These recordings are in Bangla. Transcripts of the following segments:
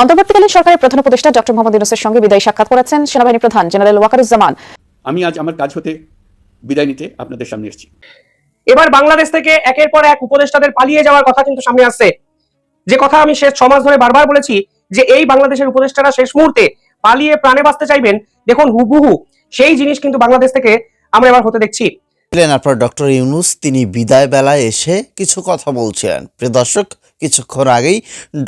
অন্তর্বর্তীকালীন সরকারের প্রধান উপদেষ্টা ডক্টর মোহাম্মদ ইউনুসের সঙ্গে বিদায়ী সাক্ষাৎ করেছেন সেনাবাহিনী প্রধান জেনারেল ওয়াকারুজ্জামান। আমি আজ আমার কাজ হতে বিদায় নিতে আপনাদের সামনে এসেছি। এবার বাংলাদেশ থেকে একের পর এক উপদেষ্টাদের পালিয়ে যাওয়ার কথা কিন্তু সামনে আসছে। যে কথা আমি শেষ ছমাস ধরে বারবার বলেছি যে এই বাংলাদেশের উপদেষ্টারা শেষ মুহূর্তে পালিয়ে প্রাণে বাঁচতে চাইবেন দেখুন হুবহু সেই জিনিস কিন্তু বাংলাদেশ থেকে আমরা এবার হতে দেখছি। ছিলেন আপনার ডক্টর ইউনুস তিনি বিদায় বেলায় এসে কিছু কথা বলছিলেন। প্রিয় দর্শক কিছুক্ষণ আগেই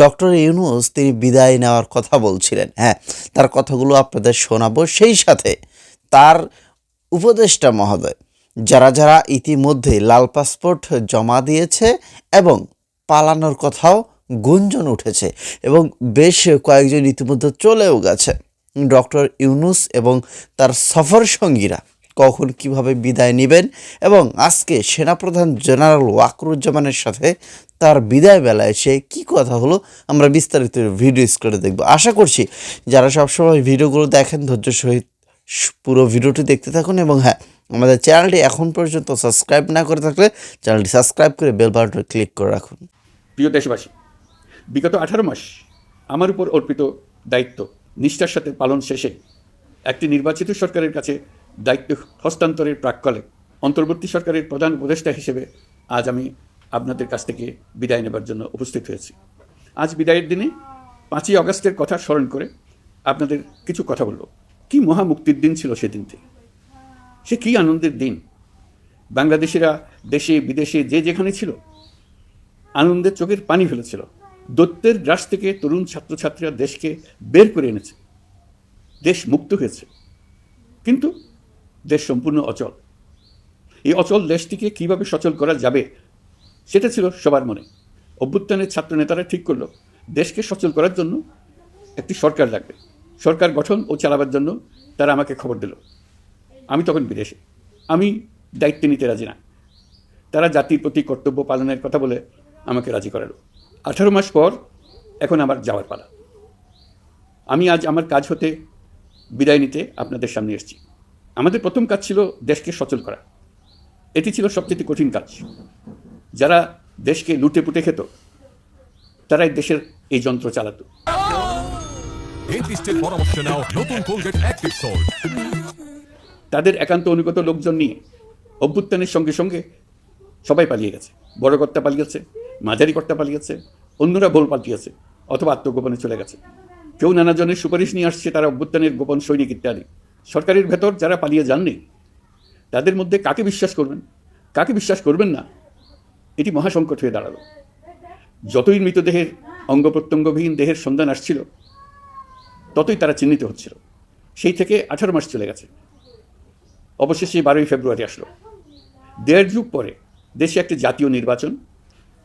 ডক্টর ইউনুস তিনি বিদায় নেওয়ার কথা বলছিলেন। হ্যাঁ তার কথাগুলো আপনাদের শোনাবো। সেই সাথে তার উপদেষ্টা মহোদয়, যারা যারা ইতিমধ্যে লাল পাসপোর্ট জমা দিয়েছে এবং পালানোর কথাও গুঞ্জন উঠেছে এবং বেশ কয়েকজন ইতিমধ্যে চলেও গেছে। ডক্টর ইউনুস এবং তার সফর সঙ্গীরা কখন কীভাবে বিদায় নেবেন এবং আজকে সেনাপ্রধান জেনারেল ওয়াকরুজ্জামানের সাথে তার বিদায় বেলায় সে কি কথা হলো আমরা বিস্তারিত ভিডিও স্ক্রিনে দেখব। আশা করছি যারা সবসময় ভিডিওগুলো দেখেন ধৈর্য সহিত পুরো ভিডিওটি দেখতে থাকুন এবং হ্যাঁ আমাদের চ্যানেলটি এখন পর্যন্ত সাবস্ক্রাইব না করে থাকলে চ্যানেলটি সাবস্ক্রাইব করে বেল বাটনে ক্লিক করে রাখুন। প্রিয় দেশবাসী, বিগত আঠারো মাস আমার উপর অর্পিত দায়িত্ব নিষ্ঠার সাথে পালন শেষে একটি নির্বাচিত সরকারের কাছে দায়িত্ব হস্তান্তরের প্রাক্কালে অন্তর্বর্তী সরকারের প্রধান উপদেষ্টা হিসেবে আজ আমি আপনাদের কাছ থেকে বিদায় নেবার জন্য উপস্থিত হয়েছি। আজ বিদায়ের দিনে পাঁচই অগস্টের কথা স্মরণ করে আপনাদের কিছু কথা বলব। কি মহা মুক্তির দিন ছিল সেদিনটি সে কী আনন্দের দিন? বাংলাদেশিরা দেশে, বিদেশে যে যেখানে ছিল আনন্দের চোখের পানি ফেলেছিল। দত্তের গ্রাস থেকে তরুণ ছাত্রছাত্রীরা দেশকে বের করে এনেছে। দেশ মুক্ত হয়েছে। কিন্তু দেশ সম্পূর্ণ অচল। এই অচল দেশটিকে কীভাবে সচল করা যাবে, সেটা ছিল সবার মনে। অভ্যুত্থানের ছাত্র নেতারা ঠিক করল, দেশকে সচল করার জন্য একটি সরকার লাগবে। সরকার গঠন ও চালাবার জন্য তারা আমাকে খবর দিল। আমি তখন বিদেশে। আমি দায়িত্ব নিতে রাজি না। তারা জাতির প্রতি কর্তব্য পালনের কথা বলে আমাকে রাজি করালো। আঠারো মাস পর এখন আমার যাওয়ার পালা। আমি আজ আমার কাজ হতে বিদায় নিতে আপনাদের সামনে এসেছি। আমাদের প্রথম কাজ ছিল দেশকে সচল করা। এটি ছিল সবচেয়ে কঠিন কাজ। যারা দেশকে লুটে পুটে খেত তারাই দেশের এই যন্ত্র চালাতো। তাদের একান্ত অনুগত লোকজন নিয়ে অভ্যুত্থানের সঙ্গে সঙ্গে সবাই পালিয়ে গেছে। বড় কর্তা পালিয়েছে মাঝারি কর্তা পালিয়েছে অন্যরা ভোল পাল্টিয়েছে অথবা আত্মগোপনে চলে গেছে। কেউ নানাজনের সুপারিশ নিয়ে আসছে তারা অভ্যুত্থানের গোপন সৈনিক ইত্যাদি। সরকারের ভেতর যারা পালিয়ে যাননি, তাদের মধ্যে কাকে বিশ্বাস করবেন? কাকে বিশ্বাস করবেন না? এটি মহাসংকট হয়ে দাঁড়াল। যতই মৃতদেহের অঙ্গ প্রত্যঙ্গবিহীন দেহের সন্ধান আসছিল, ততই তারা চিহ্নিত হচ্ছিল। সেই থেকে আঠারো মাস চলে গেছে। অবশেষে বারোই ফেব্রুয়ারি আসলো। দেড় যুগ পরে দেশে একটি জাতীয় নির্বাচন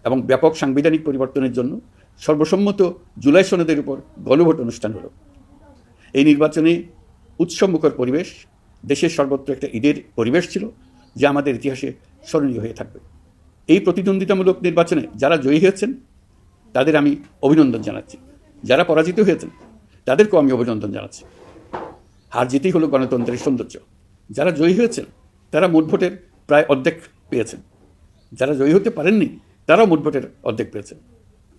এবং ব্যাপক সাংবিধানিক পরিবর্তনের জন্য সর্বসম্মত জুলাই সনদের উপর গণভোট অনুষ্ঠান হলো। এই নির্বাচনে উৎসবমুখর পরিবেশ, দেশের সর্বত্র একটা ঈদের পরিবেশ ছিল, যা আমাদের ইতিহাসে স্মরণীয় হয়ে থাকবে। এই প্রতিদ্বন্দ্বিতামূলক নির্বাচনে যারা জয়ী হয়েছেন, তাদের আমি অভিনন্দন জানাচ্ছি। যারা পরাজিত হয়েছেন, তাদেরকেও আমি অভিনন্দন জানাচ্ছি। হার জিতেই হলো গণতন্ত্রের সৌন্দর্য। যারা জয়ী হয়েছেন, তারা মোট ভোটের প্রায় অর্ধেক পেয়েছেন। যারা জয়ী হতে পারেননি, তারাও মোট ভোটের অর্ধেক পেয়েছেন।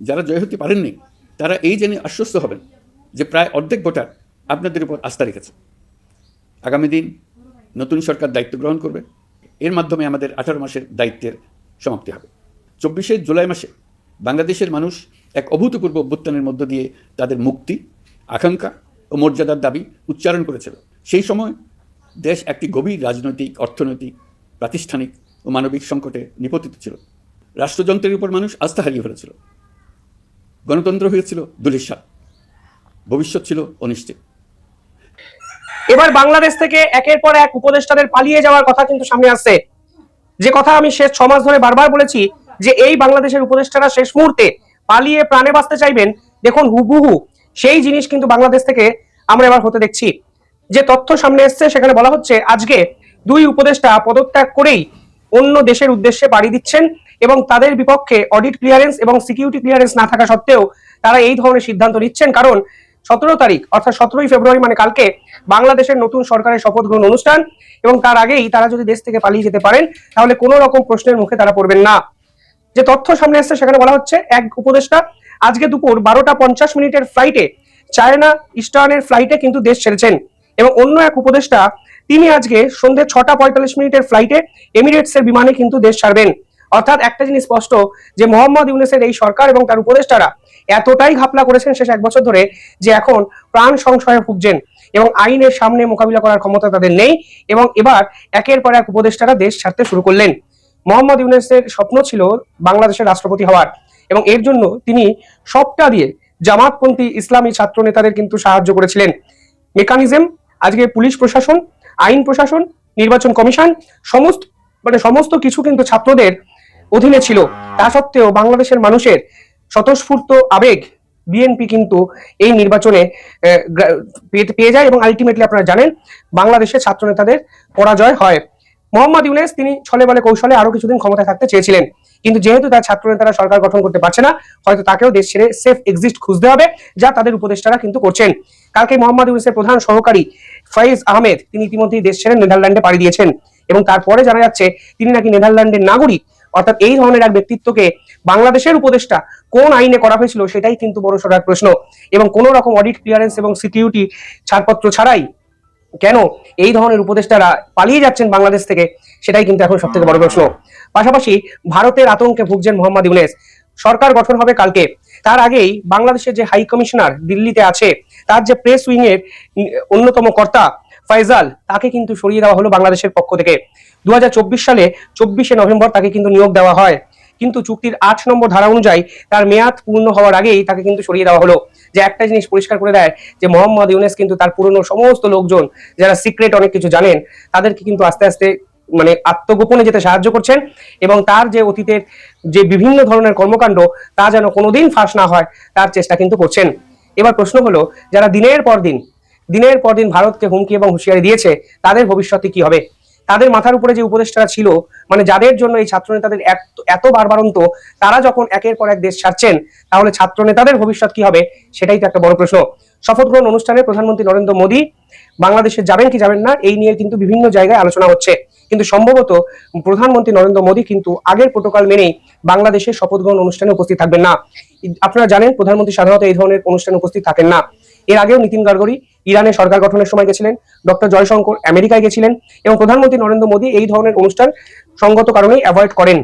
যারা জয়ী হতে পারেননি, তারা এই জেনে আশ্বস্ত হবেন যে প্রায় অর্ধেক ভোটার আপনাদের উপর আস্থা রেখেছে আগামী দিন নতুন সরকার দায়িত্ব গ্রহণ করবে। এর মাধ্যমে আমাদের আঠারো মাসের দায়িত্বের সমাপ্তি হবে। চব্বিশে জুলাই মাসে বাংলাদেশের মানুষ এক অভূতপূর্ব অভ্যুত্থানের মধ্য দিয়ে তাদের মুক্তি, আকাঙ্ক্ষা ও মর্যাদার দাবি উচ্চারণ করেছিল। সেই সময় দেশ একটি গভীর রাজনৈতিক, অর্থনৈতিক, প্রাতিষ্ঠানিক ও মানবিক সংকটে নিপতিত ছিল। রাষ্ট্রযন্ত্রের উপর মানুষ আস্থা হারিয়ে ফেলেছিল। গণতন্ত্র হয়েছিল দুলিশাত। ভবিষ্যৎ ছিল অনিশ্চিত। এবার বাংলাদেশ থেকে একের পর এক উপদেষ্টাদের পালিয়ে যাওয়ার কথা কিন্তু সামনে আসছে। যে কথা আমি শেষ ছমাস ধরে বারবার বলেছি যে এই বাংলাদেশের উপদেষ্টারা শেষ মুহূর্তে পালিয়ে প্রাণে বাঁচতে চাইবেন, দেখুন হুবহু সেই জিনিস কিন্তু বাংলাদেশ থেকে আমরা এবার হতে দেখছি। যে তথ্য সামনে এসছে, সেখানে বলা হচ্ছে, আজকে দুই উপদেষ্টা পদত্যাগ করেই অন্য দেশের উদ্দেশ্যে পাড়ি দিচ্ছেন এবং তাদের বিপক্ষে অডিট ক্লিয়ারেন্স এবং সিকিউরিটি ক্লিয়ারেন্স না থাকা সত্ত্বেও তারা এই ধরনের সিদ্ধান্ত নিচ্ছেন। কারণ সতেরো তারিখ, অর্থাৎ সতেরোই ফেব্রুয়ারি মানে কালকে বাংলাদেশের নতুন সরকারের শপথ গ্রহণ অনুষ্ঠান এবং তার আগেই তারা যদি দেশ থেকে পালিয়ে যেতে পারেন, তাহলে কোনো রকম প্রশ্নের মুখে তারা পড়বেন না। যে তথ্য সামনে আসছে সেখানে বলা হচ্ছে, এক উপদেষ্টা আজকে দুপুর বারোটা পঞ্চাশ মিনিটের ফ্লাইটে চায়না ইস্টার্নের ফ্লাইটে কিন্তু দেশ ছেড়েছেন এবং অন্য এক উপদেষ্টা, তিনি আজকে সন্ধ্যে ছটা পঁয়তাল্লিশ মিনিটের ফ্লাইটে এমিরেটস এর বিমানে কিন্তু দেশ ছাড়বেন। অর্থাৎ একটা জিনিস স্পষ্ট যে মোহাম্মদ ইউনেসের এই সরকার এবং তার উপদেষ্টারা এতটাই ঘাপলা করেছেন শেষ এক বছর ধরে যে এখন প্রাণ সংশয়ে ভুগছেন এবং আইনের সামনে মোকাবিলা করার ক্ষমতা তাদের নেই এবং এবার একের পর এক উপদেষ্টারা দেশ ছাড়তে শুরু করলেন। মোহাম্মদ ইউনেসের স্বপ্ন ছিল বাংলাদেশের রাষ্ট্রপতি হওয়ার এবং এর জন্য তিনি সবটা দিয়ে জামাতপন্থী ইসলামী ছাত্র নেতাদের কিন্তু সাহায্য করেছিলেন। মেকানিজম, আজকে পুলিশ প্রশাসন, আইন প্রশাসন, নির্বাচন কমিশন, সমস্ত মানে সমস্ত কিছু কিন্তু ছাত্রদের অধীনে ছিল। তা সত্ত্বেও বাংলাদেশের মানুষের স্বতঃস্ফূর্ত আবেগ বিএনপি কিন্তু এই নির্বাচনে পেয়ে- যায় এবং আলটিমেটলি আপনারা জানেন বাংলাদেশের ছাত্র নেতাদের পরাজয় হয়। মোহাম্মদ ইউনেস তিনি ছলে বলে কৌশলে আরও কিছুদিন ক্ষমতায় থাকতে চেয়েছিলেন। কিন্তু যেহেতু তার ছাত্র নেতারা সরকার গঠন করতে পারছে না, হয়তো তাকেও দেশ ছেড়ে সেফ এক্সিস্ট খুঁজতে হবে, যা তাদের উপদেষ্টারা কিন্তু করছেন। কালকে মোহাম্মদ ইউনেসের প্রধান সহকারী ফাইজ আহমেদ, তিনি ইতিমধ্যেই দেশ ছেড়ে নেদারল্যান্ডে পাড়ি দিয়েছেন। এবং তারপরে জানা যাচ্ছে, তিনি নাকি নেদারল্যান্ডের নাগরিক। অর্থাৎ এই ধরনের এক ব্যক্তিত্বকে বাংলাদেশের উপদেষ্টা কোন আইনে করা হয়েছিল সেটাই কিন্তু বড় সড় এক প্রশ্ন। এবং কোন রকম অডিট ক্লিয়ারেন্স এবং সিকিউরিটি ছাড়পত্র ছাড়াই কেন এই ধরনের উপদেষ্টারা পালিয়ে যাচ্ছেন বাংলাদেশ থেকে, সেটাই কিন্তু এখন সব থেকে বড় প্রশ্ন। পাশাপাশি ভারতের আতঙ্কে ভুগছেন মোহাম্মদ ইউনেস। সরকার গঠন হবে কালকে। তার আগেই বাংলাদেশের যে হাই কমিশনার দিল্লিতে আছে, তার যে প্রেস উইং এর অন্যতম কর্তা ফয়জাল তাকে কিন্তু সরিয়ে দেওয়া হলো বাংলাদেশের পক্ষ থেকে। দুহাজার চব্বিশ সালে চব্বিশে নভেম্বর তাকে কিন্তু নিয়োগ দেওয়া হয়। কিন্তু চুক্তির আট নম্বর ধারা অনুযায়ী তার মেয়াদ পূর্ণ হওয়ার আগেই তাকে কিন্তু সরিয়ে দেওয়া হলো। যে একটা জিনিস পরিষ্কার করে দেয়, যে মোহাম্মদ ইউনেস কিন্তু তার পুরনো সমস্ত লোকজন, যারা সিক্রেট অনেক কিছু জানেন, তাদেরকে কিন্তু আস্তে আস্তে মানে আত্মগোপনে যেতে সাহায্য করছেন এবং তার যে অতীতের যে বিভিন্ন ধরনের কর্মকাণ্ড, তা যেন কোনোদিন ফাঁস না হয়, তার চেষ্টা কিন্তু করছেন। এবার প্রশ্ন হলো, যারা দিনের পর দিন দিনের পর দিন ভারতকে হুমকি এবং হুঁশিয়ারি দিয়েছে, তাদের ভবিষ্যতে কি হবে? তাদের মাথার উপরে যে উপদেষ্টারা ছিল মানে যাদের জন্য এই ছাত্র নেতাদের এত- বারবারন্ত, তারা যখন একের পর এক দেশ ছাড়ছেন, তাহলে ছাত্র নেতাদের ভবিষ্যৎ কি হবে? সেটাই তো একটা বড় প্রশ্ন। শপথ গ্রহণ অনুষ্ঠানে প্রধানমন্ত্রী নরেন্দ্র মোদী, বাংলাদেশে যাবেন কি যাবেন না, এই নিয়ে কিন্তু বিভিন্ন জায়গায় আলোচনা হচ্ছে। কিন্তু সম্ভবত প্রধানমন্ত্রী নরেন্দ্র মোদী কিন্তু আগের প্রোটোকল মেনেই বাংলাদেশের শপথ গ্রহণ অনুষ্ঠানে উপস্থিত থাকবেন না। আপনারা জানেন, প্রধানমন্ত্রী সাধারণত এই ধরনের অনুষ্ঠানে উপস্থিত থাকেন না। এর আগেও নীতিন গাডকারি ইরানে সরকার গঠনের সময় গেছিলেন, ডক্টর জয়শঙ্কর আমেরিকায় গেছিলেন এবং প্রধানমন্ত্রী নরেন্দ্র মোদী এই ধরনের অনুষ্ঠান সঙ্গত কারণেই অ্যাভয়েড করেন।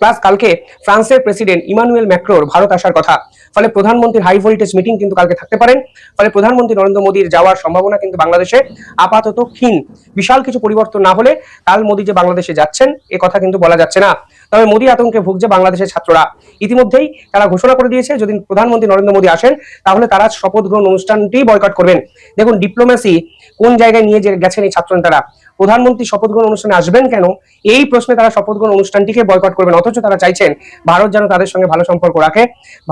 প্লাস কালকে ফ্রান্সের প্রেসিডেন্ট ইমানুয়েল ম্যাক্রোর ভারত আসার কথা। ফলে প্রধানমন্ত্রীর হাই ভোল্টেজ মিটিং কিন্তু কালকে থাকতে পারেন। ফলে প্রধানমন্ত্রী নরেন্দ্র মোদীর যাওয়ার সম্ভাবনা কিন্তু বাংলাদেশে আপাতত ক্ষীণ। বিশাল কিছু পরিবর্তন না হলে কাল মোদী যে বাংলাদেশে যাচ্ছেন, এ কথা কিন্তু বলা যাচ্ছে না। তবে মোদী আতঙ্কে ভুগছে বাংলাদেশের ছাত্ররা। ইতিমধ্যেই তারা ঘোষণা করে দিয়েছে, যদি প্রধানমন্ত্রী নরেন্দ্র মোদী আসেন, তাহলে তারা শপথ গ্রহণ অনুষ্ঠানটি বয়কট করবেন। দেখুন ডিপ্লোমেসি কোন জায়গায় নিয়ে গেছেন এই ছাত্র নেতারা প্রধানমন্ত্রী শপথ গ্রহণ অনুষ্ঠানে আসবেন কেন? এই প্রশ্নে তারা শপথ গ্রহণ অনুষ্ঠানটিকে বয়কট করবেন। অথচ তারা চাইছেন ভারত যেন তাদের সঙ্গে ভালো সম্পর্ক রাখে,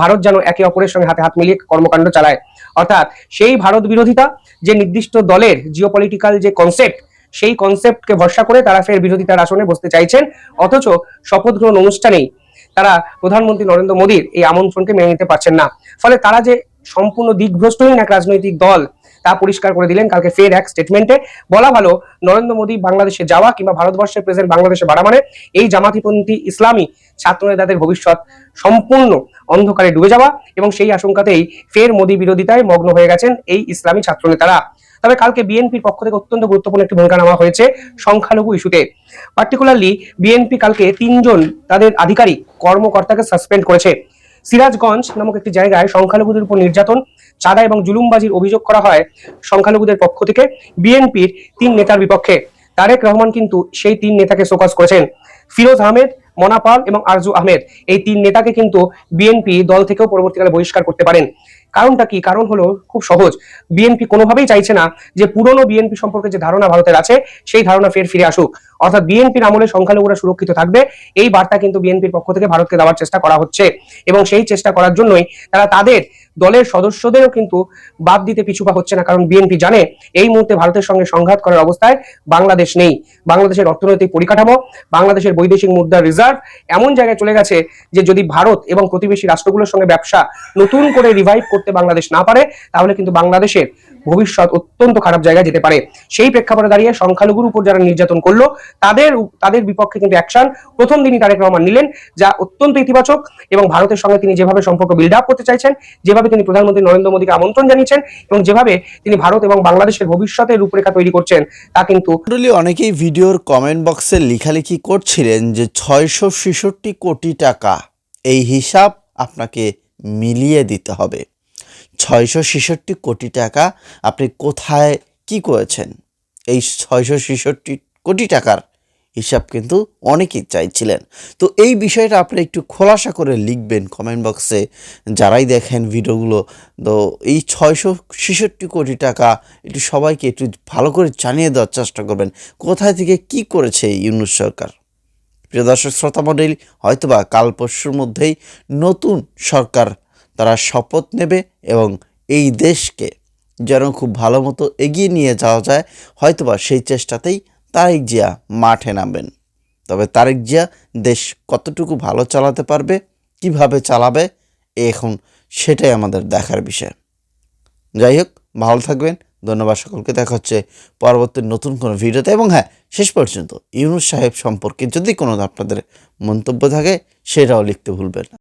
ভারত যেন একে অপরের সঙ্গে হাতে হাত মিলিয়ে কর্মকাণ্ড চালায়। অর্থাৎ সেই ভারত বিরোধিতা, যে নির্দিষ্ট দলের জিওপলিটিক্যাল যে কনসেপ্ট সেই কনসেপ্টকে ভরসা করে তারা ফের বিরোধিতার আসনে বসতে চাইছেন। অথচ শপথ গ্রহণ অনুষ্ঠানেই তারা প্রধানমন্ত্রী নরেন্দ্র মোদীর এই আমন্ত্রণকে মেনে নিতে পারছেন না। ফলে তারা যে সম্পূর্ণ দিকভ্রষ্টহীন এক রাজনৈতিক দল, তা পরিষ্কার করে দিলেন কালকে ফের এক স্টেটমেন্টে বলা ভালো, নরেন্দ্র মোদী বাংলাদেশে যাওয়া কিংবা ভারতবর্ষের প্রেসিডেন্ট বাংলাদেশে বাড়া মানে এই জামাতিপন্থী ইসলামী ছাত্র নেতাদের ভবিষ্যৎ সম্পূর্ণ অন্ধকারে ডুবে যাওয়া এবং সেই আশঙ্কাতেই ফের মোদী বিরোধিতায় মগ্ন হয়ে গেছেন এই ইসলামী ছাত্র নেতারা তবে কালকে বিএনপির পক্ষ থেকে অত্যন্ত গুরুত্বপূর্ণ একটি ভূমিকা নেওয়া হয়েছে সংখ্যালঘু ইস্যুতে। পার্টিকুলারলি বিএনপি কালকে তিনজন তাদের আধিকারিক, কর্মকর্তাকে সাসপেন্ড করেছে। সিরাজগঞ্জ নামক একটি জায়গায় সংখ্যালঘুদের উপর নির্যাতন, চাঁদা এবং জুলুমবাজির অভিযোগ করা হয় সংখ্যালঘুদের পক্ষ থেকে বিএনপির তিন নেতার বিপক্ষে। তারেক রহমান কিন্তু সেই তিন নেতাকে শোকজ করেছেন। ফিরোজ আহমেদ মনা পাল এবং আরজু আহমেদ। এই তিন নেতাকে কিন্তু বিএনপি দল থেকেও পরবর্তীকালে বহিষ্কার করতে পারেন। কারণটা কি? কারণ হলো খুব সহজ। বিএনপি কোনোভাবেই চাইছে না যে পুরনো বিএনপি সম্পর্কে যে ধারণা ভারতের আছে, সেই ধারণা ফের ফিরে আসুক। অর্থাৎ বিএনপির আমলে সংখ্যালঘুরা সুরক্ষিত থাকবে। এই বার্তা কিন্তু বিএনপির পক্ষ থেকে ভারতকে দেওয়ার চেষ্টা করা হচ্ছে। এবং সেই চেষ্টা করার জন্যই তারা তাদের দলের সদস্যদেরও কিন্তু বাদ দিতে পিছুপা হচ্ছে না, কারণ বিএনপি জানে এই মুহূর্তে ভারতের সঙ্গে সংঘাত করার অবস্থায় বাংলাদেশ নেই। বাংলাদেশের অর্থনৈতিক পরিকাঠামো, বাংলাদেশের বৈদেশিক মুদ্রা রিজার্ভ এমন জায়গায় চলে গেছে যে যদি ভারত এবং প্রতিবেশী রাষ্ট্রগুলোর সঙ্গে ব্যবসা নতুন করে রিভাইভ করতে বাংলাদেশ না পারে, তাহলে কিন্তু বাংলাদেশের ভবিষ্যৎ অত্যন্ত খারাপ জায়গায় যেতে পারে। সেই প্রেক্ষাপটে দাঁড়িয়ে সংখ্যালঘুর উপর যারা নির্যাতন করল, তাদের তাদের বিপক্ষে কিন্তু অ্যাকশন প্রথম দিনই তারেক রহমান নিলেন, যা অত্যন্ত ইতিবাচক এবং ভারতের সঙ্গে তিনি যেভাবে সম্পর্ক বিল্ড আপ করতে চাইছেন, যেভাবে তিনি প্রধানমন্ত্রী নরেন্দ্র মোদীকে আমন্ত্রণ জানিয়েছেন এবং যেভাবে তিনি ভারত এবং বাংলাদেশের ভবিষ্যতের রূপরেখা তৈরি করছেন, তা কিন্তু অনেকেই ভিডিওর কমেন্ট বক্সে লেখালেখি করছিলেন যে ছয়শো ছেষট্টি কোটি টাকা, এই হিসাব আপনাকে মিলিয়ে দিতে হবে। ছয়শো ছেষট্টি কোটি টাকা আপনি কোথায়, কি করেছেন? এই ছয়শো ছেষট্টি কোটি টাকার হিসাব কিন্তু অনেকেই চাইছিলেন। তো এই বিষয়টা আপনি একটু খোলাসা করে লিখবেন কমেন্ট বক্সে যারাই দেখেন ভিডিওগুলো। তো এই ছয়শো ছেষট্টি কোটি টাকা একটু সবাইকে একটু ভালো করে জানিয়ে দেওয়ার চেষ্টা করবেন, কোথায় থেকে কি করেছে ইউনুস সরকার? প্রিয় দর্শক, শ্রোতা মণ্ডলী, হয়তোবা কাল পরশুর মধ্যেই নতুন সরকার তারা শপথ নেবে এবং এই দেশকে যেন খুব ভালো মতো এগিয়ে নিয়ে যাওয়া যায়, হয়তোবা সেই চেষ্টাতেই তারেক জিয়া মাঠে নামবেন। তবে তারেক জিয়া দেশ কতটুকু ভালো চালাতে পারবে, কীভাবে চালাবে, এখন সেটাই আমাদের দেখার বিষয়। যাই হোক, ভালো থাকবেন, ধন্যবাদ সকলকে, দেখা হচ্ছে পরবর্তী নতুন কোনো ভিডিওতে। এবং হ্যাঁ শেষ পর্যন্ত ইউনুস সাহেব সম্পর্কে যদি কোনো আপনাদের মন্তব্য থাকে, সেটাও লিখতে ভুলবেন না।